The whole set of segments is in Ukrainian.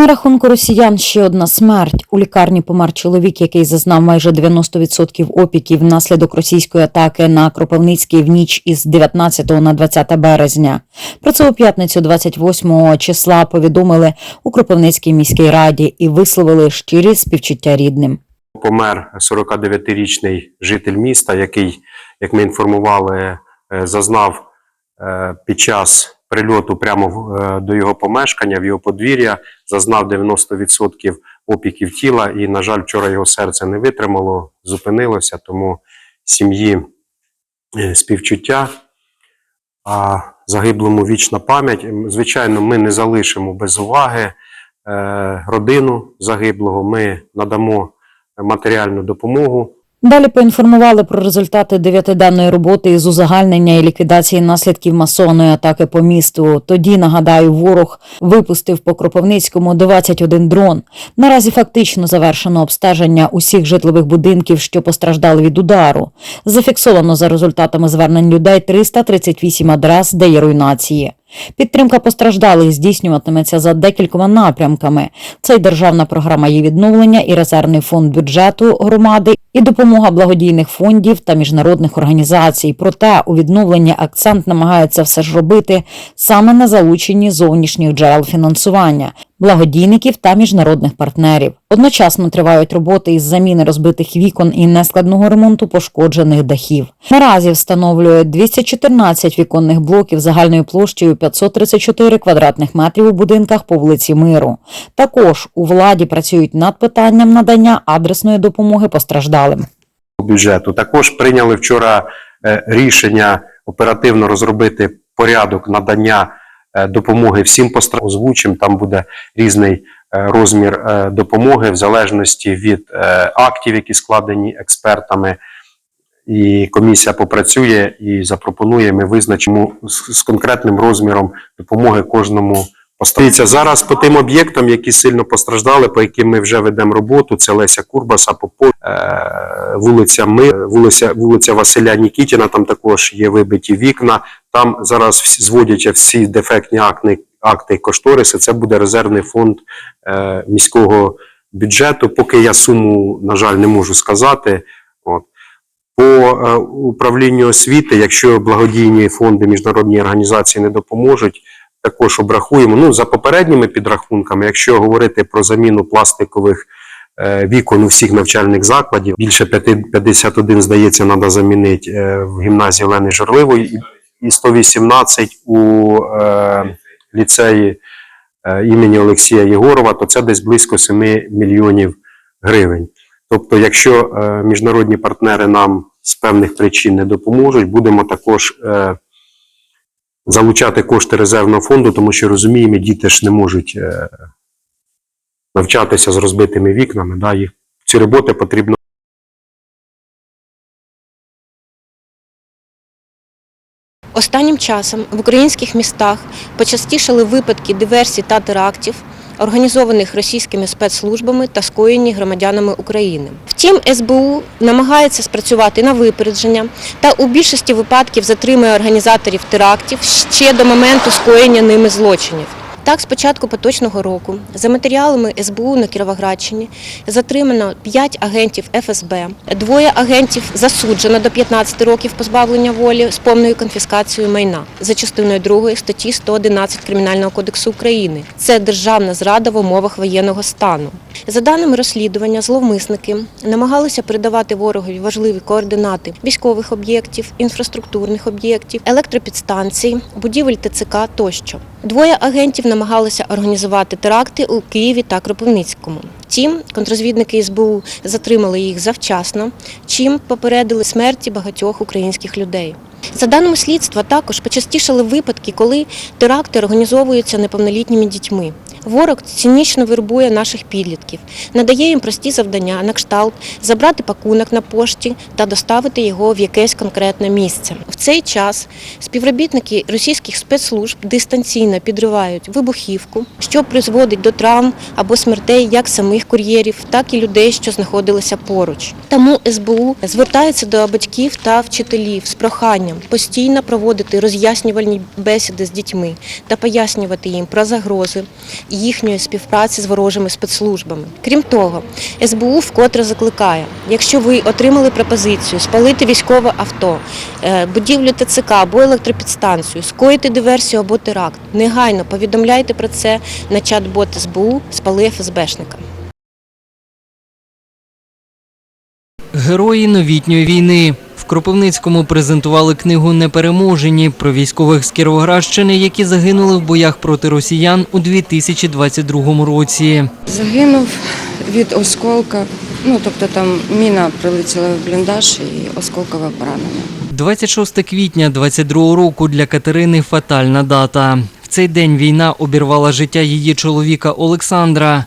На рахунку росіян ще одна смерть. У лікарні помер чоловік, який зазнав майже 90% опіків внаслідок російської атаки на Кропивницький в ніч із 19 на 20 березня. Про це у п'ятницю 28 числа повідомили у Кропивницькій міській раді і висловили щирі співчуття рідним. помер 49-річний житель міста, який, як ми інформували, е, зазнав е, під час прильоту прямо в- е, до його помешкання, в його подвір'я, зазнав 90% опіків тіла, і, на жаль, вчора його серце не витримало, зупинилося, тому сім'ї е, співчуття. А загиблому вічна пам'ять. Звичайно, ми не залишимо без уваги е, родину загиблого. Ми надамо матеріальну допомогу. Далі поінформували про результати дев'ятиденної роботи із узагальнення і ліквідації наслідків масованої атаки по місту. Тоді нагадаю, ворог випустив по Кропивницькому 21 дрон. Наразі фактично завершено обстеження усіх житлових будинків, що постраждали від удару. Зафіксовано за результатами звернень людей 338 адрес, де є руйнації. Підтримка постраждалих здійснюватиметься за декількома напрямками. Це й державна програма її відновлення, і резервний фонд бюджету громади, і допомога благодійних фондів та міжнародних організацій. Проте у відновленні акцент намагається все ж робити саме на залученні зовнішніх джерел фінансування, благодійників та міжнародних партнерів. Одночасно тривають роботи із заміни розбитих вікон і нескладного ремонту пошкоджених дахів. Наразі встановлюють 214 віконних блоків загальною площею 534 квадратних метрів у будинках по вулиці Миру. Також у владі працюють над питанням надання адресної допомоги постраждалим. бюджету. Також прийняли вчора е, рішення оперативно розробити порядок надання допомоги всім постраждалим. Там буде різний е, розмір е, допомоги в залежності від е, актів, які складені експертами. І комісія попрацює і запропонує. Ми визначимо з конкретним розміром допомоги кожному Дивіться, зараз по тим об'єктам, які сильно постраждали, по яким ми вже ведемо роботу, це Леся Курбаса, Попов, е, вулиця Ми, вулиця, вулиця Василя Нікітіна, там також є вибиті вікна. Там зараз зводяться всі дефектні акти, акти і кошториси. Це буде резервний фонд е, міського бюджету. Поки я суму, на жаль, не можу сказати. От. По е, управлінню освіти, якщо благодійні фонди, міжнародні організації не допоможуть, також обрахуємо. Ну, за попередніми підрахунками, якщо говорити про заміну пластикових е, вікон у всіх навчальних закладів, більше п'яти- 51, здається, треба замінити е, в гімназії Олени Жорливої і- і 118 у е, ліцеї імені Олексія Єгорова, то це десь близько 7 мільйонів гривень. Тобто, якщо міжнародні партнери нам з певних причин не допоможуть, будемо також залучати кошти резервного фонду, тому що розуміємо, діти ж не можуть е, навчатися з розбитими вікнами. Да, їх ці роботи потрібно. Останнім часом в українських містах почастішали випадки диверсій та терактів, організованих російськими спецслужбами та скоєні громадянами України. Втім, СБУ намагається спрацювати на випередження та у більшості випадків затримує організаторів терактів ще до моменту скоєння ними злочинів. Так, з початку поточного року, за матеріалами СБУ на Кіровоградщині, затримано 5 агентів ФСБ, двоє агентів засуджено до 15 років позбавлення волі з повною конфіскацією майна за частиною 2 статті 111 Кримінального кодексу України. Це державна зрада в умовах воєнного стану. За даними розслідування, зловмисники намагалися передавати ворогові важливі координати військових об'єктів, інфраструктурних об'єктів, електропідстанцій, будівель ТЦК тощо. Двоє агентів намагалися організувати теракти у Києві та Кропивницькому. Втім, контрозвідники СБУ затримали їх завчасно, чим попередили смерті багатьох українських людей. За даними слідства, також почастішали випадки, коли теракти організовуються неповнолітніми дітьми. Ворог цинічно вербує наших підлітків, надає їм прості завдання на кшталт забрати пакунок на пошті та доставити його в якесь конкретне місце. В цей час співробітники російських спецслужб дистанційно підривають вибухівку, що призводить до травм або смертей як самих кур'єрів, так і людей, що знаходилися поруч. Тому СБУ звертається до батьків та вчителів з проханням постійно проводити роз'яснювальні бесіди з дітьми та пояснювати їм про загрози, їхньої співпраці з ворожими спецслужбами. Крім того, СБУ вкотре закликає, якщо ви отримали пропозицію спалити військове авто, е, будівлю ТЦК або електропідстанцію, скоїти диверсію або теракт, негайно повідомляйте про це на чат-бот СБУ «Спали ФСБшника». Герої новітньої війни Кропивницькому презентували книгу Непереможені про військових з Кіровоградщини, які загинули в боях проти росіян у 2022 році. Загинув від осколка. Ну тобто там міна прилетіла в бліндаж і осколкове поранення. 26 квітня 22 року для Катерини фатальна дата. В цей день війна обірвала життя її чоловіка Олександра.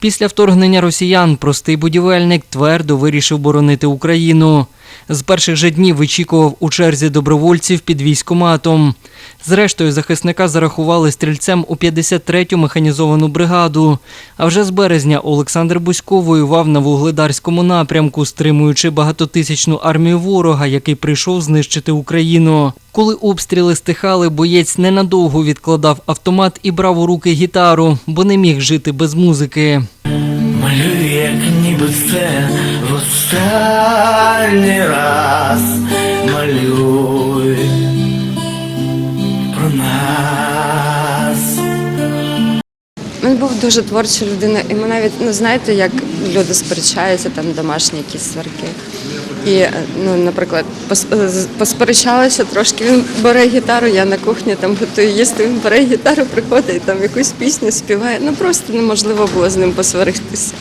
Після вторгнення росіян простий будівельник твердо вирішив боронити Україну. З перших же днів вичікував у черзі добровольців під військоматом. Зрештою, захисника зарахували стрільцем у 53-ю механізовану бригаду. А вже з березня Олександр Бусько воював на вугледарському напрямку, стримуючи багатотисячну армію ворога, який прийшов знищити Україну. Коли обстріли стихали, боєць ненадовго відкладав автомат і брав у руки гітару, бо не міг жити без музики. Малюю, як ніби це в останній раз малюй про нас. Він був дуже творча людина, і ми навіть ну знаєте, як люди сперечаються, там домашні якісь сварки. І ну, наприклад, пос- посперечалися трошки. Він бере гітару, я на кухні там готую їсти. Він бере гітару, приходить там якусь пісню співає. Ну просто неможливо було з ним посваритися.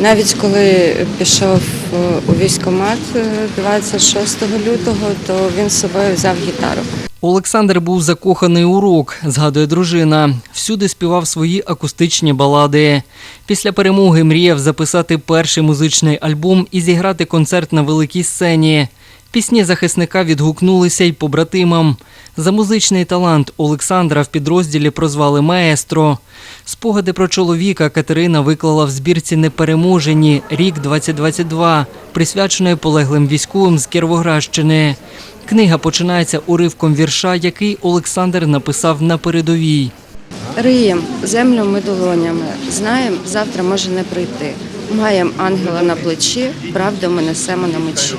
Навіть коли пішов е, у військкомат е, 26 лютого, то він з собою взяв гітару. Олександр був закоханий у рок, згадує дружина. Всюди співав свої акустичні балади. Після перемоги мріяв записати перший музичний альбом і зіграти концерт на великій сцені. Пісні захисника відгукнулися й побратимам. За музичний талант Олександра в підрозділі прозвали маестро. Спогади про чоловіка Катерина виклала в збірці Непереможені рік 2022, присвяченої полеглим військовим з Кіровоградщини. Книга починається уривком вірша, який Олександр написав на передовій. Риєм землю ми долонями. Знаєм, завтра може не прийти. Маєм ангела на плечі, правду ми несемо на мечі.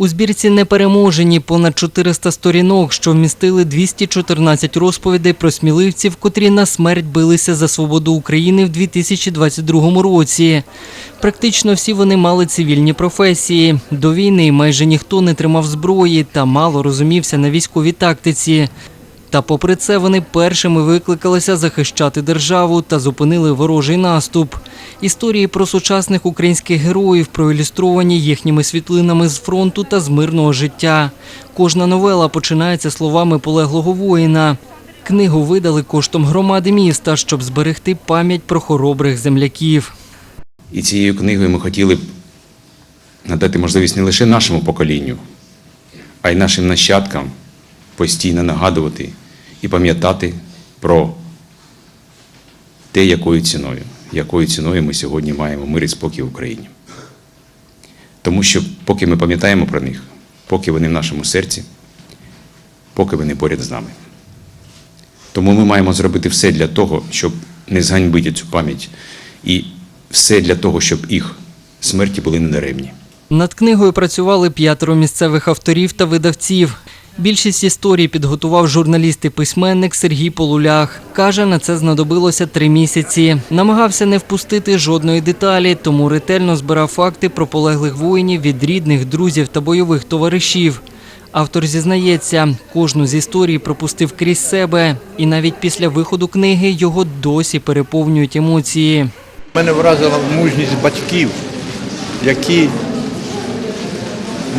У збірці непереможені понад 400 сторінок, що вмістили 214 розповідей про сміливців, котрі на смерть билися за свободу України в 2022 році. Практично всі вони мали цивільні професії. До війни майже ніхто не тримав зброї та мало розумівся на військовій тактиці. Та попри це вони першими викликалися захищати державу та зупинили ворожий наступ. Історії про сучасних українських героїв проілюстровані їхніми світлинами з фронту та з мирного життя. Кожна новела починається словами полеглого воїна. Книгу видали коштом громади міста, щоб зберегти пам'ять про хоробрих земляків. І цією книгою ми хотіли б надати можливість не лише нашому поколінню, а й нашим нащадкам постійно нагадувати і пам'ятати про те, якою ціною, якою ціною ми сьогодні маємо мир і спокій в Україні. Тому що поки ми пам'ятаємо про них, поки вони в нашому серці, поки вони поряд з нами. Тому ми маємо зробити все для того, щоб не зганьбити цю пам'ять, і все для того, щоб їх смерті були недаремні. Над книгою працювали п'ятеро місцевих авторів та видавців. Більшість історій підготував журналіст і письменник Сергій Полулях. Каже, на це знадобилося три місяці. Намагався не впустити жодної деталі, тому ретельно збирав факти про полеглих воїнів від рідних, друзів та бойових товаришів. Автор зізнається, кожну з історій пропустив крізь себе, і навіть після виходу книги його досі переповнюють емоції. Мене вразила мужність батьків, які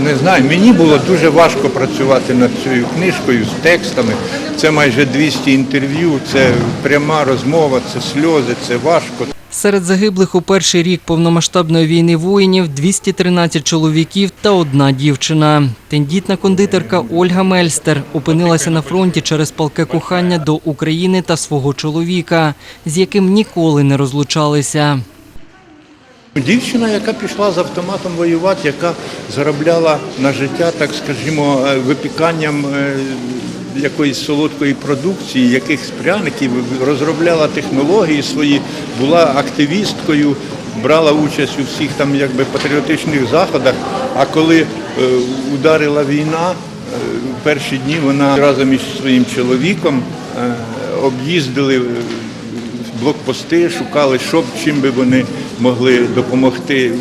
не знаю, мені було дуже важко працювати над цією книжкою з текстами. Це майже 200 інтерв'ю, це пряма розмова, це сльози, це важко. Серед загиблих у перший рік повномасштабної війни воїнів 213 чоловіків та одна дівчина. Тендітна кондитерка Ольга Мельстер опинилася на фронті через палке кохання до України та свого чоловіка, з яким ніколи не розлучалися. Дівчина, яка пішла з автоматом воювати, яка заробляла на життя, так скажімо, е, випіканням е, якоїсь солодкої продукції, якихось пряників, розробляла технології свої, була активісткою, брала участь у всіх там якби патріотичних заходах. А коли е, ударила війна, перші дні вона разом із своїм чоловіком об'їздили блокпости, шукали, що чим би вони могли допомогти.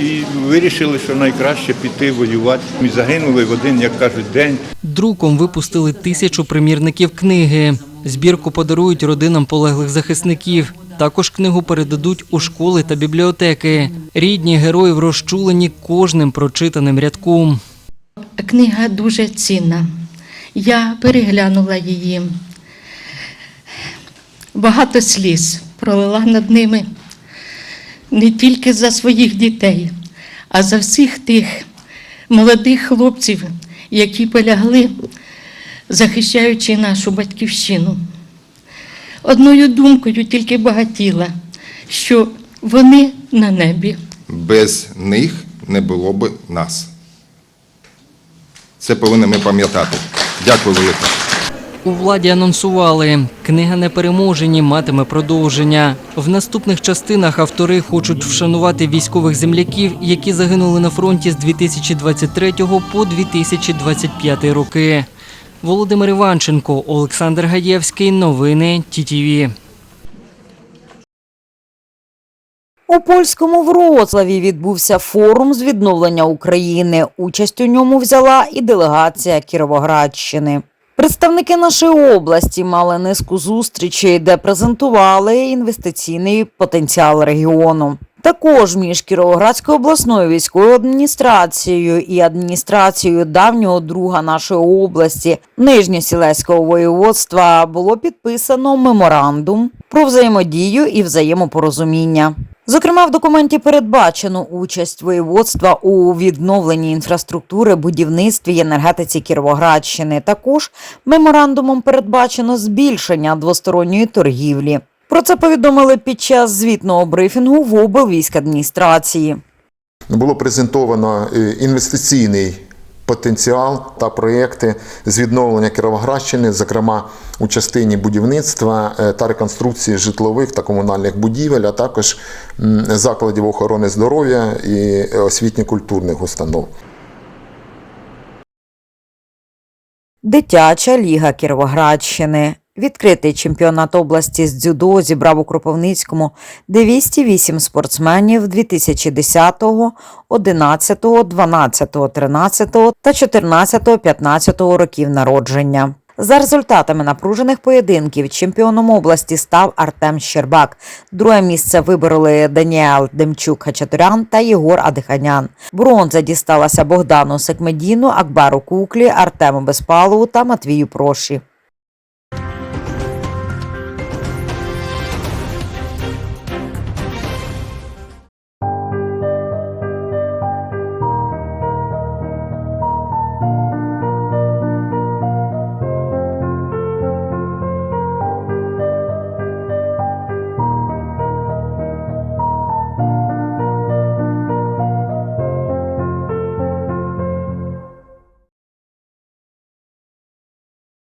І вирішили, що найкраще піти воювати. І загинули в один, як кажуть, день. Друком випустили тисячу примірників книги. Збірку подарують родинам полеглих захисників. Також книгу передадуть у школи та бібліотеки. Рідні героїв розчулені кожним прочитаним рядком. Книга дуже цінна. Я переглянула її. Багато сліз пролила над ними не тільки за своїх дітей, а за всіх тих молодих хлопців, які полягли, захищаючи нашу батьківщину. Одною думкою тільки багатіла, що вони на небі. без них не було б нас. Це повинні ми пам'ятати. Дякую велике. У владі анонсували, книга непереможені матиме продовження. В наступних частинах автори хочуть вшанувати військових земляків, які загинули на фронті з 2023 по 2025 роки. Володимир Іванченко, Олександр Гаєвський. Новини ТІТІВІ. У польському Вроцлаві відбувся форум з відновлення України. Участь у ньому взяла і делегація Кіровоградщини. Представники нашої області мали низку зустрічей, де презентували інвестиційний потенціал регіону. Також між Кіровоградською обласною військовою адміністрацією і адміністрацією давнього друга нашої області Нижньосілеського воєводства було підписано меморандум про взаємодію і взаємопорозуміння. Зокрема, в документі передбачено участь воєводства у відновленні інфраструктури, будівництві і енергетиці Кіровоградщини. Також меморандумом передбачено збільшення двосторонньої торгівлі. Про це повідомили під час звітного брифінгу в облвійськадміністрації. було презентовано е, інвестиційний потенціал та проєкти з відновлення Кіровоградщини, зокрема у частині будівництва е, та реконструкції житлових та комунальних будівель, а також закладів охорони здоров'я і освітньо-культурних установ. Дитяча ліга Кіровоградщини. Відкритий чемпіонат області з дзюдо зібрав у Кропивницькому 208 спортсменів 2010, 11, 12, 13 та 14, 15 років народження. За результатами напружених поєдинків чемпіоном області став Артем Щербак. Друге місце вибороли Даніел Демчук Хачатурян та Єгор Адиханян. Бронза дісталася Богдану Секмедіну, Акбару Куклі, Артему Безпалову та Матвію Проші.